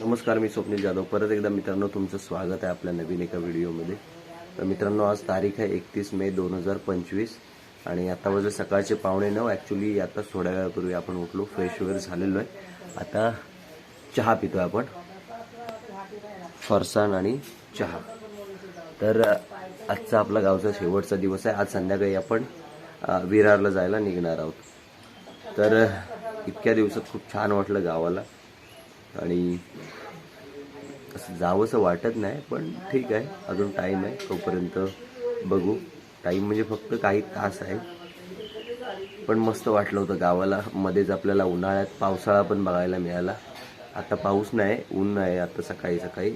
नमस्कार मी स्वप्नील जाधव. परत एकदा मित्रांनो तुमचं स्वागत आहे आपल्या नवीन एका व्हिडिओमध्ये. तर मित्रांनो आज तारीख आहे एकतीस मे दोन हजार पंचवीस आणि आता वाजले सकाळचे पावणे नऊ. ॲक्च्युली आता थोड्या वेळापूर्वी आपण उठलो फ्रेश वगैरे झालेलो आहे. आता चहा पितोय आपण. फरसाण आणि चहा. तर आजचा आपला गावचा शेवटचा दिवस आहे. आज संध्याकाळी आपण विरारला जायला निघणार आहोत. तर इतक्या दिवसात खूप छान वाटलं गावाला. आणि असं जावंसं वाटत नाही पण ठीक आहे. अजून टाईम आहे. तोपर्यंत बघू. टाईम म्हणजे फक्त काही तास आहे पण मस्त वाटलं होतं गावाला. मध्येच आपल्याला उन्हाळ्यात पावसाळा पण बघायला मिळाला. आता पाऊस नाही ऊन आहे आता सकाळी सकाळी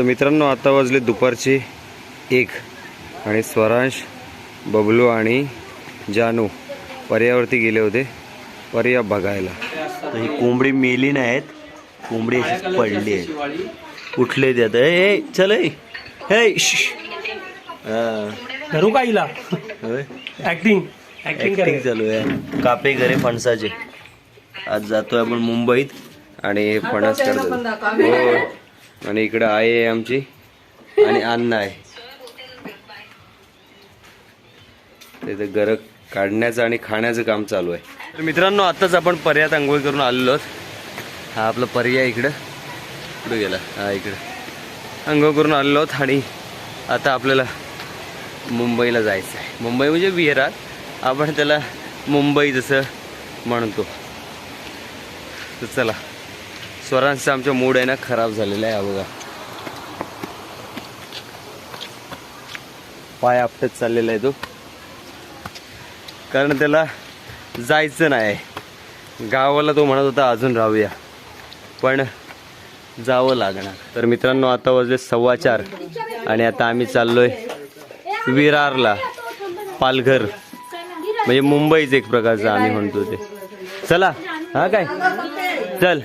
तर मित्रांनो आता वाजले दुपारचे एक आणि स्वरांश बबलू आणि जानू पर्यावरती गेले होते. पर्या बघायला. तर ही कोंबडी मेली नाहीत कोंबडी अशीच पडली आहे उठले ते आता. ए चल. हे. हा. धरू का हिला? होय. ऍक्टिंग ऍक्टिंग चालू आहे. कापे घरे फणसाचे. आज जातोय आपण मुंबईत आणि फणस करतो. हो. आणि इकडे आई आहे आमची आणि अन्न आहे. तिथे घर काढण्याचं आणि खाण्याचं काम चालू आहे. तर मित्रांनो आताच आपण पर्यात आंघोळ करून आलेलो आहोत. हा आपला पर्याय इकडं. कुठं गेला. हा इकडं. आंघोळ करून आलेलो आहोत आणि आता आपल्याला मुंबईला जायचं आहे. मुंबई म्हणजे विहिरात. आपण त्याला मुंबई जसं म्हणतो. तर चला. स्वरांचा आमचा मूड आहे ना खराब झालेला आहे बघा. पाय आपटत चाललेला आहे तो. कारण त्याला जायचं नाही. गावाला तो म्हणत होता अजून राहूया. पण जावं लागणार. तर मित्रांनो आता वाजले सव्वा चार आणि आता आम्ही चाललोय विरारला पालघर. म्हणजे मुंबईच एक प्रकारचं आम्ही म्हणतो ते. चला हा काय? चल.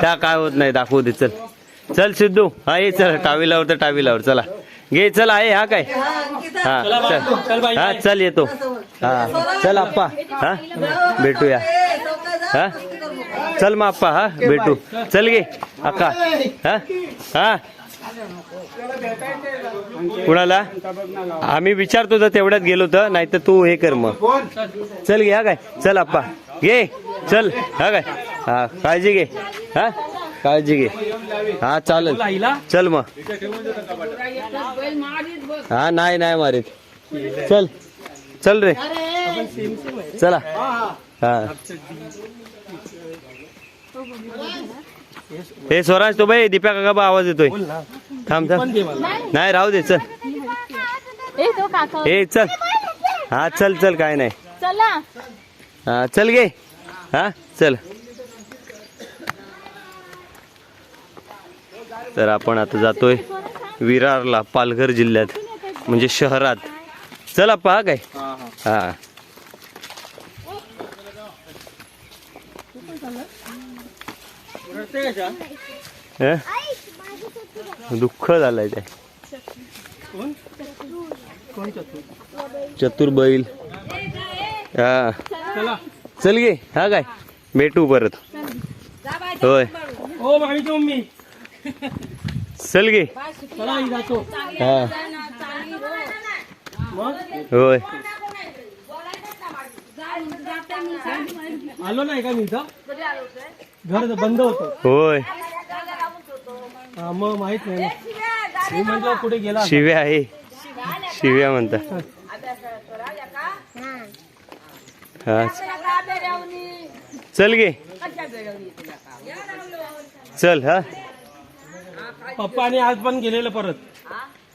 त्या काय होत नाही दाखवू दे चल. चल सिद्धू. हा ये चल. टावीलावर तर टावीलावर. चला. घे चल आहे हा काय? हा चल हा चल येतो. हा. चल आप्पा. हा? भेटूया. हा? चल मग आप्पा. हा भेटू. चल गे अक्का. हा? हा? कुणाला? आम्ही विचारतो तर तेवढ्यात गेलो तर नाही तर तू हे कर मग. चल घे हा काय? चल आप्पा. घे. चल हा काय? हा काळजी घे. हा? काळजी घे. हा चालेल. चल मग. हा नाही नाही मारीत. चल. चल रे. चला. हा. हे स्वराज तो बाई दीप्या काका बा आवाज येतोय. थांब थांब. नाही राहू दे चल. ए तो काका. हे चल. हा चल चल काय नाही. चला. हा चल गे. हा? चल. तर आपण आता जातोय विरारला पालघर जिल्ह्यात म्हणजे शहरात. चल आप्पा हा काय? हा हे? दुःख झालंय ते. चतुर? बैल. हा. चला गे हा काय? भेटू परत. होय. ओ मामीची मम्मी चल गे. चला ही जातो. हा. मग? होय. आलो नाही का मी इथं? घर बंद होतं. होय. हा, मग माहीत नाही. ना मी म्हटलं कुठे गेला. शिव्या आहे. शिव्या म्हणता. हा. चल गे. चल हा. पप्पा आणि आज पण गेलेलं परत.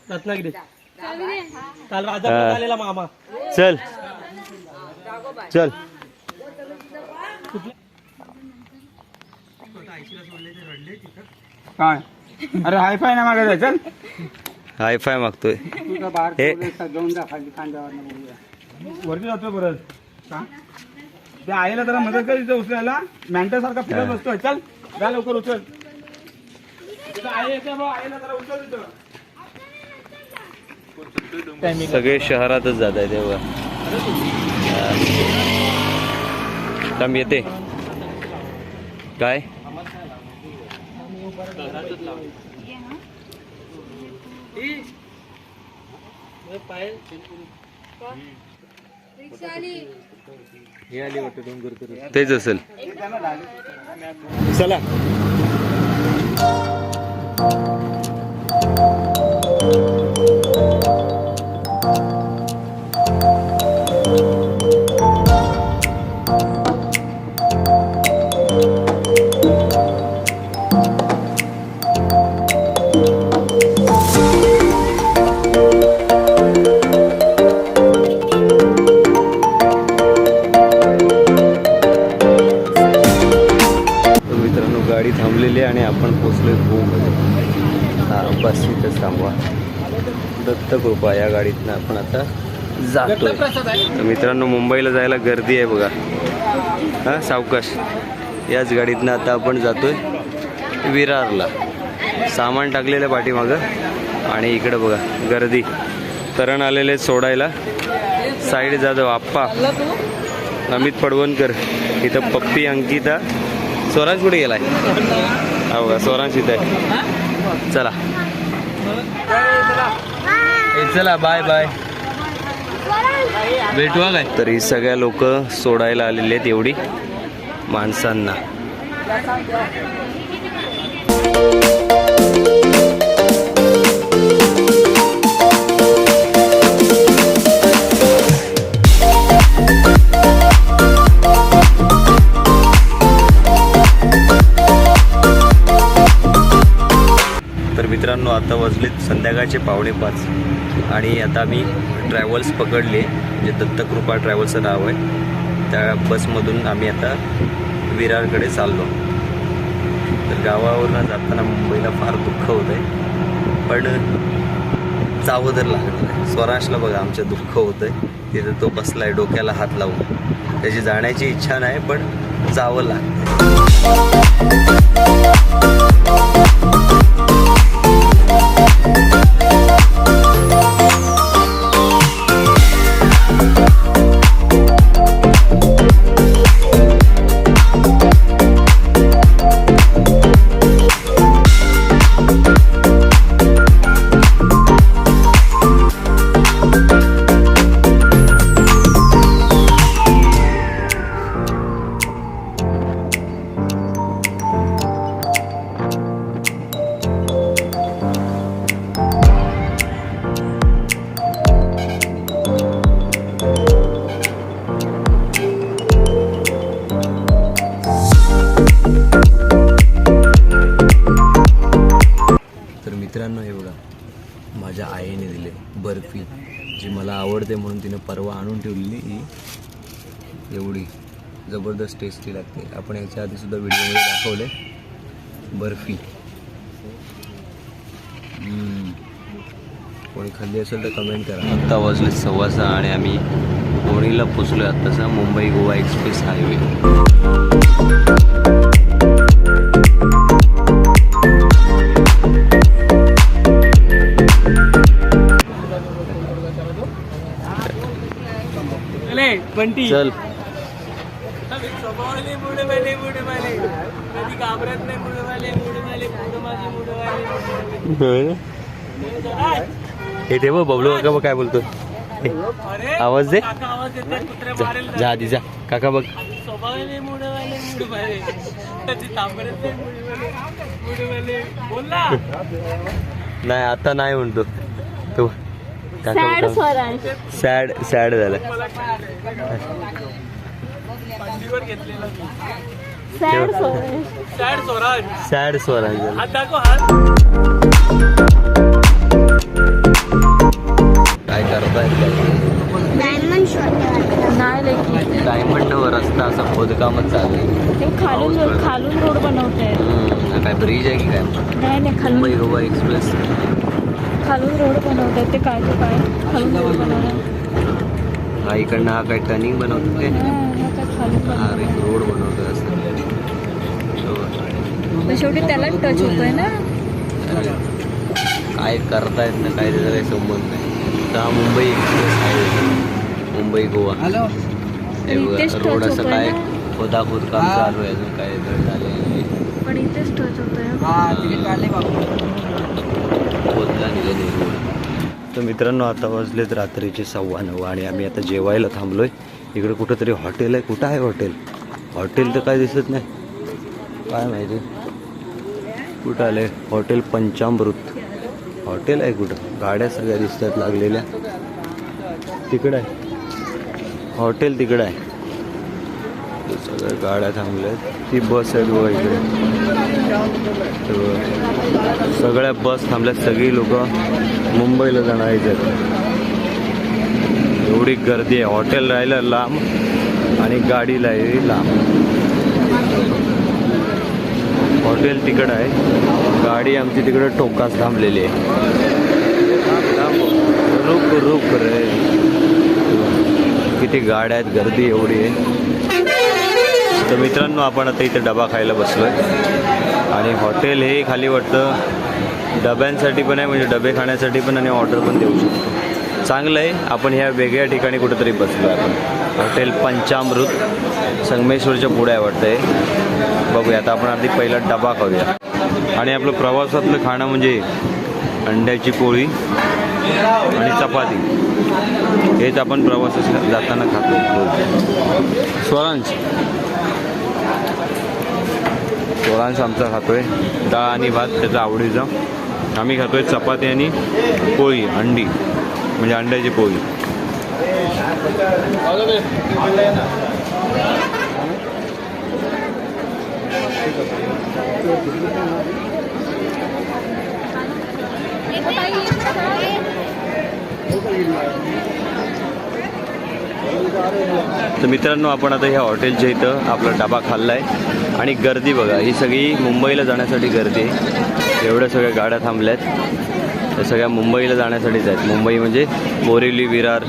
रत्नागिरीत काल राजा. पण आलेला मामा. चल. चल. काय? अरे हाय फाय ना मागे चल. हाय फाय मागतोय. जा खाली खांद्यावर वरती जातोय परत. का? ते आईला जरा मदत कर तिथं उचलायला. मॅन्टर सारखा फिरत बसतोय. चल जा लवकर उचल. तिथं आई येते बघ आईला जरा उचल तिथं सगळे शहरातच जात आहे तेव्हा थांब येते. काय? तेच असेल. चला. आपण पोचलो भूमध्ये हा बस इथंच थांबवा. दत्तकृपा या गाडीतनं आपण आता जातो तर मित्रांनो मुंबईला जायला गर्दी आहे बघा. हां सावकाश. याच गाडीतनं आता आपण जातोय विरारला. सामान टाकलेलं आहे पाठीमागं. आणि इकडं बघा गर्दी. तरण आलेले सोडायला. साईड जाधव आप्पा. अमित पडवणकर इथं पप्पी अंकिता. स्वराज कुठे गेलाय? हो का स्वराज इथं आहे चला चला बाय बाय भेटवा काय? तर ही सगळ्या लोक सोडायला आलेली आहेत एवढी माणसांना. आता वाजलेत संध्याकाळचे पावणे पाच. आणि आता मी ट्रॅव्हल्स पकडले जे दत्तकृपा ट्रॅव्हल्सचं नाव आहे. त्या बसमधून आम्ही आता विरारकडे चाललो. तर गावावरनं जाताना मुंबईला फार दुःख होत आहे पण जावं तर लागणार आहे. स्वराजला बघा आमचं दुःख होतं आहे तिथं तो बसला आहे डोक्याला हात लावून. त्याची जाण्याची इच्छा नाही पण जावं लागतं मित्रांनो हे बघा. माझ्या आईने दिले बर्फी. जी मला आवडते म्हणून तिने परवा आणून ठेवलेली ही. एवढी जबरदस्त टेस्टी लागते. आपण याच्या आधीसुद्धा व्हिडिओमध्ये दाखवले. बर्फी. कोणी खाल्ली असेल तर कमेंट करा. आत्ता वाजले सव्वा सहा आणि आम्ही लोणीला पोचलो आत्ताचा मुंबई गोवा एक्सप्रेस हायवे. माझे बुडवाले हे ठेव बबलू काका बघ काय बोलतो आवाज दे. जा मारेल जा आधी जा. काका बघ. नाही आता नाही म्हणतो. तो सॅड स्वराज. सॅड सॅड झालं. सॅड स्वराज. सॅड स्वराज. काय करताय? डायमंड नाही लेकी डायमंडवर रस्ता असा खोदकामच चालू आहे ते खालून खालून रोड बनवते हम्म, हा काय ब्रिज आहे की काय? नाही मुंबई गोवा एक्सप्रेस. खालून रोड बनवतात ते काय ते काय? खालून रोड बनवतात हा इकडनं हा काय टर्निंग बनवतो काय? हा, काय खालून रे बनवतात. रोड बनवतो असं. शेवटी त्याला टच होतोय ना? काय करतायत ना काय त्याचा काही संबंध नाही. तर हा Mumbai express highway Mumbai Goa. Road असं काय. खोदाखोद काम चालू आहे अजून काय झाले पण इथेच टच होतोय. तर मित्रांनो आता वाजलेत रात्रीचे सव्वा नऊ आणि आम्ही आता जेवायला थांबलोय. इकडे कुठंतरी हॉटेल आहे. कुठं आहे हॉटेल? हॉटेल तर काय दिसत नाही. काय माहिती? कुठं आलंय? हॉटेल पंचामृत. हॉटेल आहे कुठं? गाड्या सगळ्या दिसतात लागलेल्या. तिकडं आहे. हॉटेल तिकडं आहे. सगळ्या गाड्या थांबल्या आहेत ती बस आहे बघा इकडे. सगळ्या बस थांबल्यात सगळी लोक मुंबईला जाणार आहेत एवढी गर्दी आहे. हॉटेल राहिलं लांब आणि गाडीला राहिली लांब. हॉटेल तिकडं आहे. गाडी आमची तिकडं टोकास थांबलेली आहे. रुक रुक रे. किती गाड्या आहेत गर्दी एवढी आहे. तर मित्रांनो आपण आता इथे डबा खायला बसलोय. आणि हॉटेल हे खाली वाटतं डब्यांसाठी पण आहे म्हणजे डबे खाण्यासाठी पण आणि ऑर्डर पण देऊ शकतो. चांगलं आहे आपण ह्या वेगळ्या ठिकाणी कुठेतरी बसलो आहे आपण. हॉटेल पंचामृत संगमेश्वरच्या पुढे आहे वाटतं आहे बघूया आता आपण आधी पहिला डबा खाऊया. आणि आपलं प्रवासातलं खाणं म्हणजे अंड्याची पोळी आणि चपाती. हेच आपण प्रवासात जाताना खातो. स्वरांश. स्वरांश आमचा खातोय. डाळ आणि भात त्याचा आवडीचा. आम्ही खातोय चपाती आणि पोळी अंडी. म्हणजे अंड्याची पोळी. तर मित्रांनो आपण आता ह्या हॉटेलच्या इथं आपला डबा खाल्ला आहे आणि गर्दी बघा ही सगळी मुंबईला जाण्यासाठी गर्दी आहे. एवढ्या सगळ्या गाड्या थांबल्या आहेत त्या सगळ्या मुंबईला जाण्यासाठीच आहेत. मुंबई म्हणजे बोरिवली विरार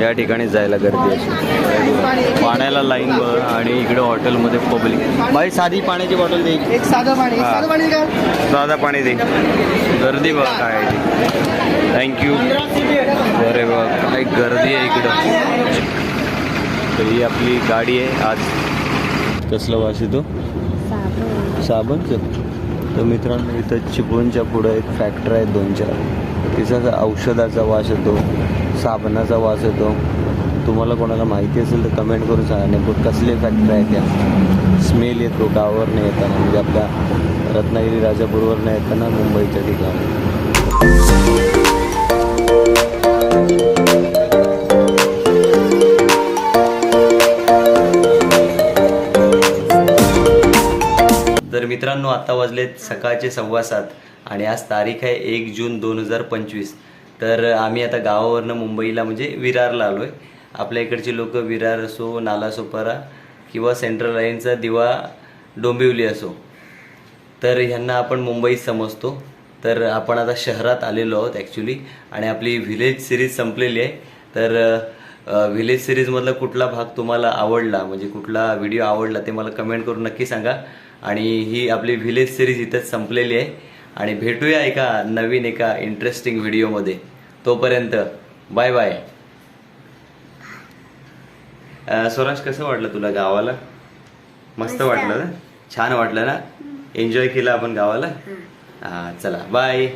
या ठिकाणी जायला गर्दी असते पाण्याला लाईन बघ आणि इकडं हॉटेलमध्ये पब्लिक बाई साधी पाण्याची बॉटल दे. एक साधं पाणी. साधं पाणी का? साधा पाणी दे. गर्दी बघा काय थँक्यू अरे बघ काय गर्दी आहे इकडं. तर ही आपली गाडी आहे. आज कसलं वास येतो? साबणचं तर मित्रांनो इथं चिपळूणच्या पुढं एक फॅक्टरी आहे दोन चार तिचा औषधाचा वास येतो साबणाचा वास येतो. तुम्हाला कोणाला माहिती असेल तर कमेंट करून सांगा. नेमकं कसले फॅक्टरी आहे त्या स्मेल येतो गावावरनं येताना. म्हणजे आपल्या रत्नागिरी राजापूरवरनं येताना मुंबईच्या ठिकाणी. तर मित्रांनो आता वाजलेत सकाळचे सव्वा सात आणि आज तारीख आहे एक जून दोन हजार पंचवीस. तर आम्ही आता गावावरनं मुंबईला म्हणजे विरारला आलो आहे आपल्या इकडचे लोक विरार असो नालासोपारा किंवा सेंट्रल लाईनचा दिवा डोंबिवली असो. तर ह्यांना आपण मुंबईत समजतो. तर आपण आता शहरात आलेलो आहोत ॲक्च्युली आणि आपली व्हिलेज सिरीज संपलेली आहे. तर व्हिलेज सिरीजमधला कुठला भाग तुम्हाला आवडला? म्हणजे कुठला व्हिडिओ आवडला ते मला कमेंट करून नक्की सांगा. आणि ही आपली व्हिलेज सिरीज इथंच संपलेली आहे. आणि भेटूया एका नवीन एका इंटरेस्टिंग व्हिडिओमध्ये तोपर्यंत बाय बाय स्वराज कसं वाटलं तुला गावाला? मस्त वाटलं ना? छान वाटलं ना? एन्जॉय केलं आपण गावाला? हा. चला. बाय